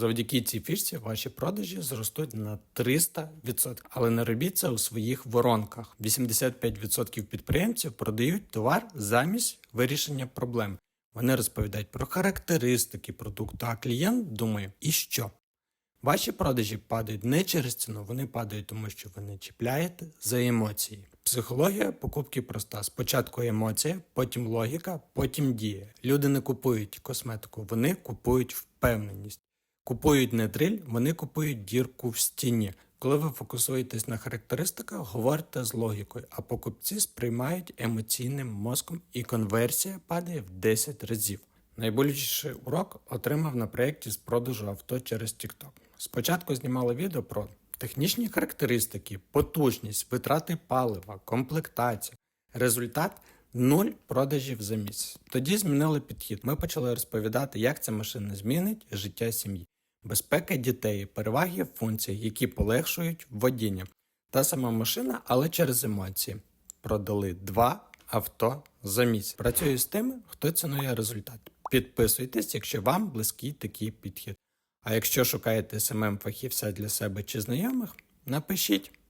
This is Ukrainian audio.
Завдяки цій фішці ваші продажі зростуть на 300%. Але не робіть це у своїх воронках. 85% підприємців продають товар замість вирішення проблем. Вони розповідають про характеристики продукту, а клієнт думає, і що? Ваші продажі падають не через ціну, вони падають тому, що ви не чіпляєте за емоції. Психологія покупки проста: спочатку емоція, потім логіка, потім дія. Люди не купують косметику, вони купують впевненість. Купують не дриль, вони купують дірку в стіні. Коли ви фокусуєтесь на характеристиках, говорите з логікою, а покупці сприймають емоційним мозком, і конверсія падає в 10 разів. Найболючіший урок отримав на проєкті з продажу авто через TikTok. Спочатку знімали відео про технічні характеристики, потужність, витрати палива, комплектація. Результат нуль продажів за місяць. Тоді змінили підхід. Ми почали розповідати, як ця машина змінить життя сім'ї. Безпека дітей, переваги функцій, які полегшують водіння. Та сама машина, але через емоції. Продали два авто за місяць. Працюю з тими, хто цінує результат. Підписуйтесь, якщо вам близький такий підхід. А якщо шукаєте СММ фахівця для себе чи знайомих, напишіть.